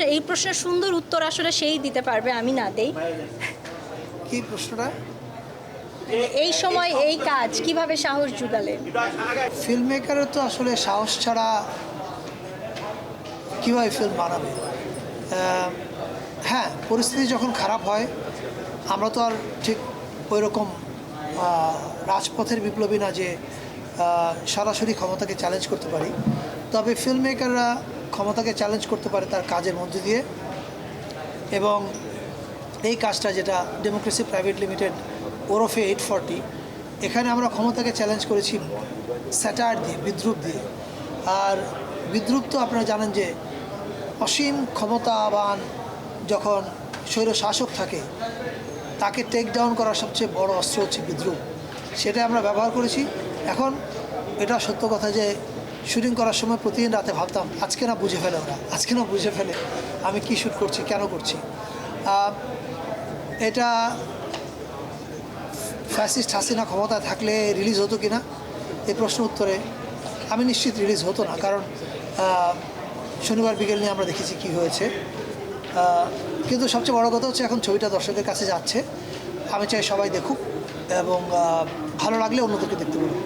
প্রশ্ন এই প্রশ্নের সুন্দর উত্তর আসলে সেই দিতে পারবে আমি না দেই। কি প্রশ্নটা? এই সময় এই কাজ কীভাবে সাহস জুগালে? ফিল্ম মেকারের তো আসলে সাহস ছাড়া কীভাবে ফিল্ম বানাবে? হ্যাঁ পরিস্থিতি যখন খারাপ হয় আমরা তো আর ঠিক ওই রকম রাজপথের বিপ্লবী না যে সরাসরি ক্ষমতাকে চ্যালেঞ্জ করতে পারি। তবে ফিল্ম মেকাররা ক্ষমতাকে চ্যালেঞ্জ করতে পারে তার কাজের মধ্য দিয়ে। এবং এই কাজটা যেটা ডেমোক্রেসি প্রাইভেট লিমিটেড ওরফে এইট ফর্টি এখানে আমরা ক্ষমতাকে চ্যালেঞ্জ করেছি স্যাটার দিয়ে, বিদ্রুপ দিয়ে। আর বিদ্রুপ তো আপনারা জানেন যে অসীম ক্ষমতাবান যখন স্বৈর শাসক থাকে, তাকে টেক ডাউন করার সবচেয়ে বড় অস্ত্র হচ্ছে বিদ্রুপ। সেটা আমরা ব্যবহার করেছি। এখন এটা সত্য কথা যে শুটিং করার সময় প্রতিদিন রাতে ভাবতাম, আজকে না বুঝে ফেলে ওরা, আজকে না বুঝে ফেলে আমি কি শ্যুট করছি, কেন করছি। এটা ফ্যাসিস্ট হাসিনা ক্ষমতা থাকলে রিলিজ হতো কি না এই প্রশ্ন উত্তরে আমি নিশ্চিত রিলিজ হতো না। কারণ শনিবার বিকেল নিয়ে আমরা দেখেছি কি হয়েছে। কিন্তু সবচেয়ে বড় কথা হচ্ছে এখন ছবিটা দর্শকের কাছে যাচ্ছে। আমি চাই সবাই দেখুক এবং ভালো লাগলে অন্যদেরকে দেখতে পারব